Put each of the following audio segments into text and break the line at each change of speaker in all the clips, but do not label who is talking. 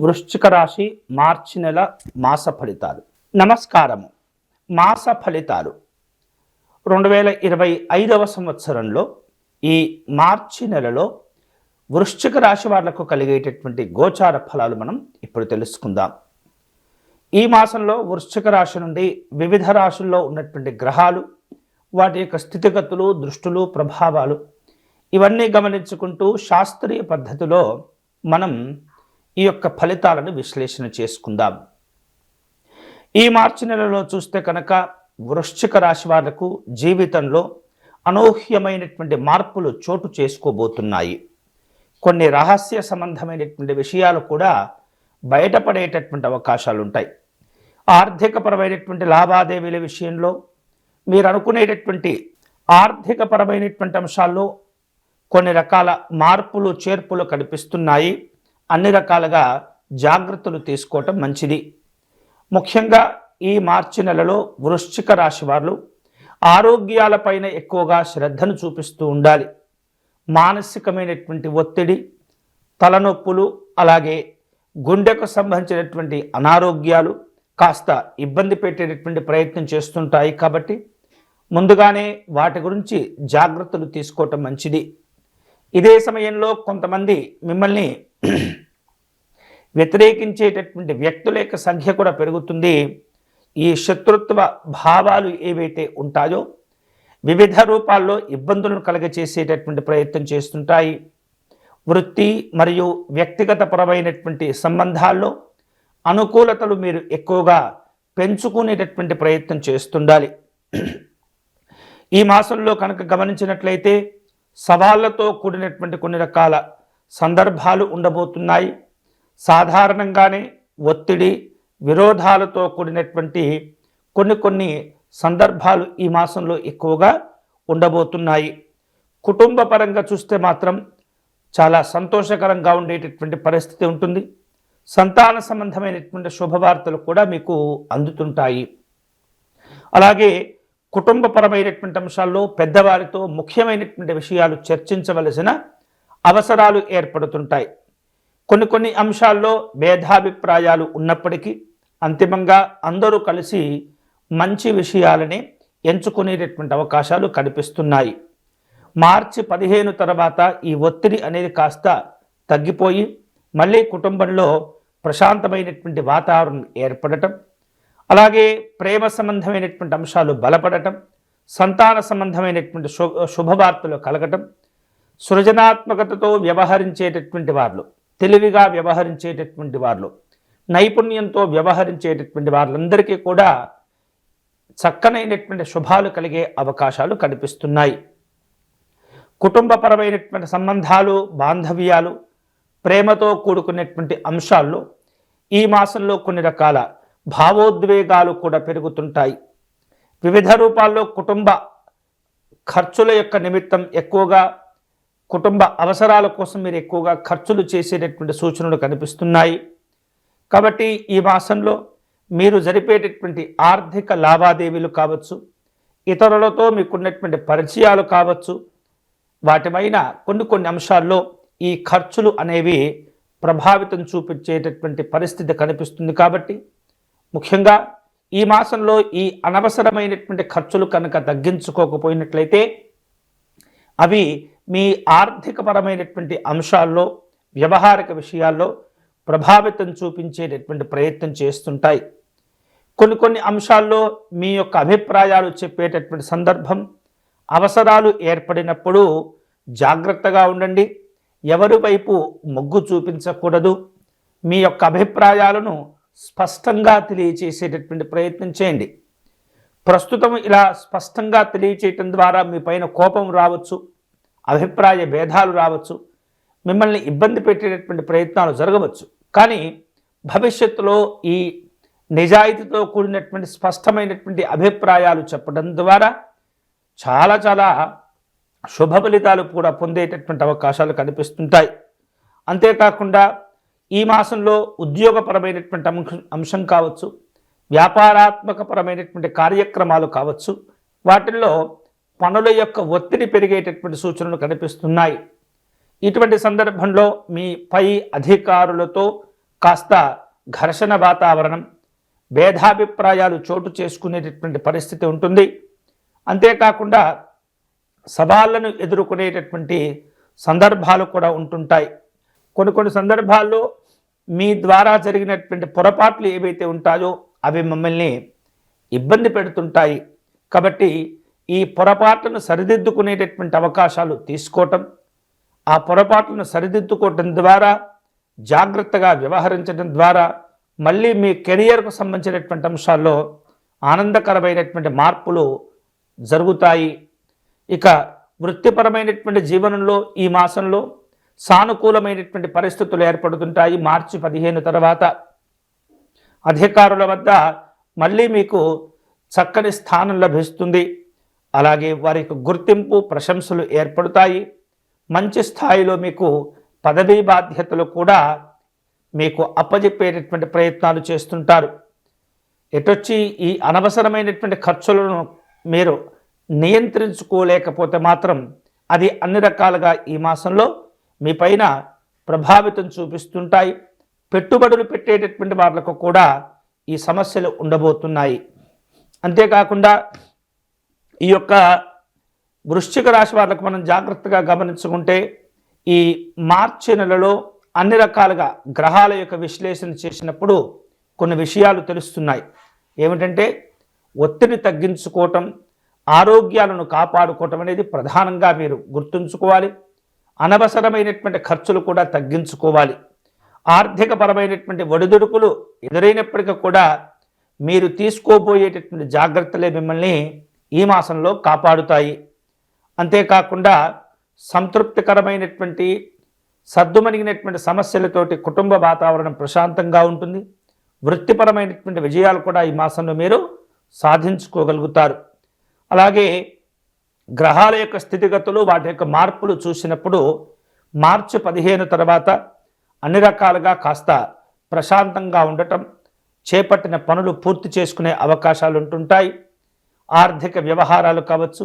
వృశ్చిక రాశి మార్చి నెల మాస ఫలితాలు. నమస్కారము. మాస ఫలితాలు. రెండు వేల ఇరవై ఐదవ సంవత్సరంలో ఈ మార్చి నెలలో వృశ్చిక రాశి వాళ్ళకు కలిగేటటువంటి గోచార ఫలాలు మనం ఇప్పుడు తెలుసుకుందాం. ఈ మాసంలో వృశ్చిక రాశి నుండి వివిధ రాశుల్లో ఉన్నటువంటి గ్రహాలు వాటి యొక్క స్థితిగతులు దృష్టులు ప్రభావాలు ఇవన్నీ గమనించుకుంటూ శాస్త్రీయ పద్ధతిలో మనం ఈ యొక్క ఫలితాలను విశ్లేషణ చేసుకుందాం. ఈ మార్చి నెలలో చూస్తే కనుక వృశ్చిక రాశి వాళ్ళకు జీవితంలో అనూహ్యమైనటువంటి మార్పులు చోటు చేసుకోబోతున్నాయి. కొన్ని రహస్య సంబంధమైనటువంటి విషయాలు కూడా బయటపడేటటువంటి అవకాశాలు ఉంటాయి. ఆర్థికపరమైనటువంటి లావాదేవీల విషయంలో మీరు అనుకునేటటువంటి ఆర్థికపరమైనటువంటి అంశాల్లో కొన్ని రకాల మార్పులు చేర్పులు కనిపిస్తున్నాయి. అన్ని రకాలుగా జాగ్రత్తలు తీసుకోవటం మంచిది. ముఖ్యంగా ఈ మార్చి నెలలో వృశ్చిక రాశి వారు ఆరోగ్యాలపైన ఎక్కువగా శ్రద్ధను చూపిస్తూ ఉండాలి. మానసికమైనటువంటి ఒత్తిడి తలనొప్పులు అలాగే గుండెకు సంబంధించినటువంటి అనారోగ్యాలు కాస్త ఇబ్బంది పెట్టేటటువంటి ప్రయత్నం చేస్తుంటాయి కాబట్టి ముందుగానే వాటి గురించి జాగ్రత్తలు తీసుకోవటం మంచిది. ఇదే సమయంలో కొంతమంది మిమ్మల్ని వ్యతిరేకించేటటువంటి వ్యక్తుల యొక్క సంఖ్య కూడా పెరుగుతుంది. ఈ శత్రుత్వ భావాలు ఏవైతే ఉంటాయో వివిధ రూపాల్లో ఇబ్బందులను కలగచేసేటటువంటి ప్రయత్నం చేస్తుంటాయి. వృత్తి మరియు వ్యక్తిగత పరమైనటువంటి సంబంధాల్లో అనుకూలతలు మీరు ఎక్కువగా పెంచుకునేటటువంటి ప్రయత్నం చేస్తుండాలి. ఈ మాసంలో కనుక గమనించినట్లయితే సవాళ్ళతో కూడినటువంటి కొన్ని రకాల సందర్భాలు ఉండబోతున్నాయి. సాధారణంగానే ఒత్తిడి విరోధాలతో కూడినటువంటి కొన్ని కొన్ని సందర్భాలు ఈ మాసంలో ఎక్కువగా ఉండబోతున్నాయి. కుటుంబ పరంగా చూస్తే మాత్రం చాలా సంతోషకరంగా ఉండేటటువంటి పరిస్థితి ఉంటుంది. సంతాన సంబంధమైనటువంటి శుభవార్తలు కూడా మీకు అందుతుంటాయి. అలాగే కుటుంబపరమైనటువంటి అంశాల్లో పెద్దవారితో ముఖ్యమైనటువంటి విషయాలు చర్చించవలసిన అవసరాలు ఏర్పడుతుంటాయి. కొన్ని కొన్ని అంశాల్లో భేదాభిప్రాయాలు ఉన్నప్పటికీ అంతిమంగా అందరూ కలిసి మంచి విషయాలని ఎంచుకునేటటువంటి అవకాశాలు కనిపిస్తున్నాయి. మార్చి పదిహేను తర్వాత ఈ ఒత్తిడి అనేది కాస్త తగ్గిపోయి మళ్ళీ కుటుంబంలో ప్రశాంతమైనటువంటి వాతావరణం ఏర్పడటం అలాగే ప్రేమ సంబంధమైనటువంటి అంశాలు బలపడటం సంతాన సంబంధమైనటువంటి శుభ శుభవార్తలు కలగటం సృజనాత్మకతతో వ్యవహరించేటటువంటి వారు తెలివిగా వ్యవహరించేటటువంటి వారు నైపుణ్యంతో వ్యవహరించేటటువంటి వాళ్ళందరికీ కూడా చక్కనైనటువంటి శుభాలు కలిగే అవకాశాలు కనిపిస్తున్నాయి. కుటుంబపరమైనటువంటి సంబంధాలు బాంధవ్యాలు ప్రేమతో కూడుకున్నటువంటి అంశాల్లో ఈ మాసంలో కొన్ని రకాల భావోద్వేగాలు కూడా పెరుగుతుంటాయి. వివిధ రూపాల్లో కుటుంబ ఖర్చుల యొక్క నిమిత్తం ఎక్కువగా కుటుంబ అవసరాల కోసం మీరు ఎక్కువగా ఖర్చులు చేసేటటువంటి సూచనలు కనిపిస్తున్నాయి. కాబట్టి ఈ మాసంలో మీరు జరిపేటటువంటి ఆర్థిక లావాదేవీలు కావచ్చు ఇతరులతో మీకున్నటువంటి పరిచయాలు కావచ్చు వాటిపైన కొన్ని కొన్ని అంశాల్లో ఈ ఖర్చులు అనేవి ప్రభావితం చూపించేటటువంటి పరిస్థితి కనిపిస్తుంది కాబట్టి ముఖ్యంగా ఈ మాసంలో ఈ అనవసరమైనటువంటి ఖర్చులు కనుక తగ్గించుకోకపోయినట్లయితే అవి మీ ఆర్థికపరమైనటువంటి అంశాల్లో వ్యవహారిక విషయాల్లో ప్రభావితం చూపించేటటువంటి ప్రయత్నం చేస్తుంటాయి. కొన్ని కొన్ని అంశాల్లో మీ యొక్క అభిప్రాయాలు చెప్పేటటువంటి సందర్భం అవసరాలు ఏర్పడినప్పుడు జాగ్రత్తగా ఉండండి. ఎవరి వైపు మొగ్గు చూపించకూడదు. మీ యొక్క అభిప్రాయాలను స్పష్టంగా తెలియచేసేటటువంటి ప్రయత్నం చేయండి. ప్రస్తుతం ఇలా స్పష్టంగా తెలియచేయటం ద్వారా మీ పైన కోపం రావచ్చు అభిప్రాయ భేదాలు రావచ్చు మిమ్మల్ని ఇబ్బంది పెట్టేటటువంటి ప్రయత్నాలు జరగవచ్చు. కానీ భవిష్యత్తులో ఈ నిజాయితీతో కూడినటువంటి స్పష్టమైనటువంటి అభిప్రాయాలు చెప్పడం ద్వారా చాలా చాలా శుభ ఫలితాలు కూడా పొందేటటువంటి అవకాశాలు కనిపిస్తుంటాయి. అంతేకాకుండా ఈ మాసంలో ఉద్యోగపరమైనటువంటి అంశం అంశం కావచ్చు వ్యాపారాత్మకపరమైనటువంటి కార్యక్రమాలు కావచ్చు వాటిల్లో పనుల యొక్క ఒత్తిడి పెరిగేటటువంటి సూచనలు కనిపిస్తున్నాయి. ఇటువంటి సందర్భంలో మీ పై అధికారులతో కాస్త ఘర్షణ వాతావరణం భేదాభిప్రాయాలు చోటు చేసుకునేటటువంటి పరిస్థితి ఉంటుంది. అంతేకాకుండా సవాళ్ళను ఎదుర్కొనేటటువంటి సందర్భాలు కూడా ఉంటుంటాయి. కొన్ని కొన్ని సందర్భాల్లో మీ ద్వారా జరిగినటువంటి పొరపాట్లు ఏవైతే ఉంటాయో అవి మమ్మల్ని ఇబ్బంది పెడుతుంటాయి. కాబట్టి ఈ పొరపాట్లను సరిదిద్దుకునేటటువంటి అవకాశాలు తీసుకోవటం ఆ పొరపాట్లను సరిదిద్దుకోవటం ద్వారా జాగ్రత్తగా వ్యవహరించడం ద్వారా మళ్ళీ మీ కెరియర్కు సంబంధించినటువంటి అంశాల్లో ఆనందకరమైనటువంటి మార్పులు జరుగుతాయి. ఇక వృత్తిపరమైనటువంటి జీవనంలో ఈ మాసంలో సానుకూలమైనటువంటి పరిస్థితులు ఏర్పడుతుంటాయి. మార్చి పదిహేను తర్వాత అధికారుల వద్ద మళ్ళీ మీకు చక్కని స్థానం లభిస్తుంది. అలాగే వారికి గుర్తింపు ప్రశంసలు ఏర్పడతాయి. మంచి స్థాయిలో మీకు పదవీ బాధ్యతలు కూడా మీకు అప్పజెప్పేటటువంటి ప్రయత్నాలు చేస్తుంటారు. ఎటొచ్చి ఈ అనవసరమైనటువంటి ఖర్చులను మీరు నియంత్రించుకోలేకపోతే మాత్రం అది అన్ని రకాలుగా ఈ మాసంలో మీ పైన ప్రభావితం చూపిస్తుంటాయి. పెట్టుబడులు పెట్టేటటువంటి వాళ్ళకు కూడా ఈ సమస్యలు ఉండబోతున్నాయి. అంతేకాకుండా ఈ యొక్క వృశ్చిక రాశి వాళ్ళకు మనం జాగ్రత్తగా గమనించుకుంటే ఈ మార్చి నెలలో అన్ని రకాలుగా గ్రహాల యొక్క విశ్లేషణ చేసినప్పుడు కొన్ని విషయాలు తెలుస్తున్నాయి. ఏమిటంటే ఒత్తిడి తగ్గించుకోవటం ఆరోగ్యాలను కాపాడుకోవటం అనేది ప్రధానంగా మీరు గుర్తుంచుకోవాలి. అనవసరమైనటువంటి ఖర్చులు కూడా తగ్గించుకోవాలి. ఆర్థికపరమైనటువంటి ఒడిదుడుకులు ఎదురైనప్పటికీ కూడా మీరు తీసుకోబోయేటటువంటి జాగ్రత్తలే మిమ్మల్ని ఈ మాసంలో కాపాడుతాయి. అంతేకాకుండా సంతృప్తికరమైనటువంటి సద్దుమణిగినటువంటి సమస్యలతోటి కుటుంబ వాతావరణం ప్రశాంతంగా ఉంటుంది. వృత్తిపరమైనటువంటి విజయాలు కూడా ఈ మాసంలో మీరు సాధించుకోగలుగుతారు. అలాగే గ్రహాల యొక్క స్థితిగతులు వాటి యొక్క మార్పులు చూసినప్పుడు మార్చి పదిహేను తర్వాత అన్ని రకాలుగా కాస్త ప్రశాంతంగా ఉండటం చేపట్టిన పనులు పూర్తి చేసుకునే అవకాశాలు ఉంటుంటాయి ఆర్థిక వ్యవహారాలు కావచ్చు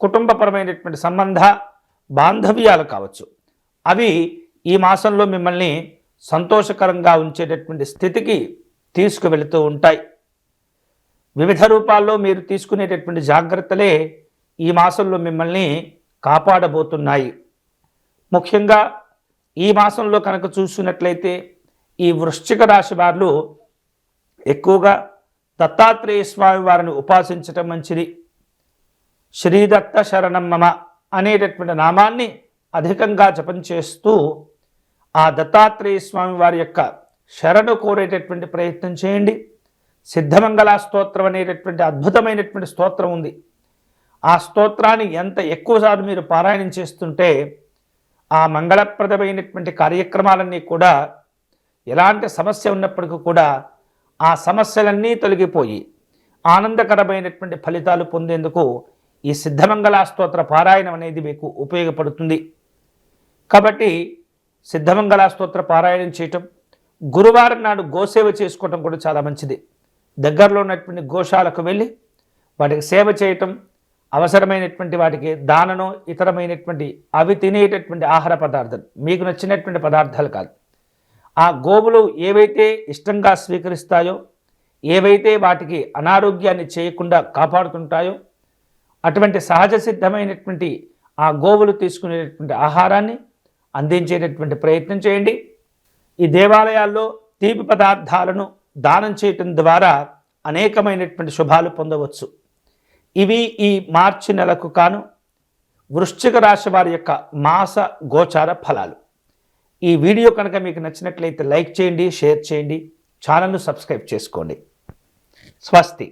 కుటుంబపరమైనటువంటి సంబంధ బాంధవ్యాలు కావచ్చు. అవి ఈ మాసంలో మిమ్మల్ని సంతోషకరంగా ఉంచేటటువంటి స్థితికి తీసుకువెళుతూ ఉంటాయి. వివిధ రూపాల్లో మీరు తీసుకునేటటువంటి జాగ్రత్తలే ఈ మాసంలో మిమ్మల్ని కాపాడబోతున్నాయి. ముఖ్యంగా ఈ మాసంలో కనుక చూసినట్లయితే ఈ వృశ్చిక రాశి వారు ఎక్కువగా దత్తాత్రేయ స్వామి వారిని ఉపాసించటం మంచిది. శ్రీదత్త శరణమ్మమ అనేటటువంటి నామాన్ని అధికంగా జపం చేస్తూ ఆ దత్తాత్రేయ స్వామి వారి యొక్క శరణు కోరేటటువంటి ప్రయత్నం చేయండి. సిద్ధమంగళ స్తోత్రం అనేటటువంటి అద్భుతమైనటువంటి స్తోత్రం ఉంది. ఆ స్తోత్రాన్ని ఎంత ఎక్కువసార్లు మీరు పారాయణం చేస్తుంటే ఆ మంగళప్రదమైనటువంటి కార్యక్రమాలన్నీ కూడా ఎలాంటి సమస్య ఉన్నప్పటికీ కూడా ఆ సమస్యలన్నీ తొలగిపోయి ఆనందకరమైనటువంటి ఫలితాలు పొందేందుకు ఈ సిద్ధమంగళ స్తోత్ర పారాయణం అనేది మీకు ఉపయోగపడుతుంది. కాబట్టి సిద్ధమంగళ స్తోత్ర పారాయణం చేయటం గురువారం నాడు గోసేవ చేసుకోవటం కూడా చాలా మంచిది. దగ్గరలో ఉన్నటువంటి గోశాలకు వెళ్ళి వాటికి సేవ చేయటం అవసరమైనటువంటి వాటికి దానను ఇతరమైనటువంటి అవి తినేటటువంటి ఆహార పదార్థాలు మీకు నచ్చినటువంటి పదార్థాలు కాదు. ఆ గోవులు ఏవైతే ఇష్టంగా స్వీకరిస్తాయో ఏవైతే వాటికి అనారోగ్యాన్ని చేయకుండా కాపాడుతుంటాయో అటువంటి సహజ సిద్ధమైనటువంటి ఆ గోవులు తీసుకునేటటువంటి ఆహారాన్ని అందించేటటువంటి ప్రయత్నం చేయండి. ఈ దేవాలయాల్లో తీపి పదార్థాలను దానం చేయటం ద్వారా అనేకమైనటువంటి శుభాలు పొందవచ్చు. ఇవి ఈ మార్చి నెలకు కాను వృశ్చిక రాశి వారి యొక్క మాస గోచార ఫలాలు. ఈ వీడియో కనుక మీకు నచ్చినట్లయితే లైక్ చేయండి షేర్ చేయండి ఛానల్ను సబ్స్క్రైబ్ చేసుకోండి. స్వస్తి.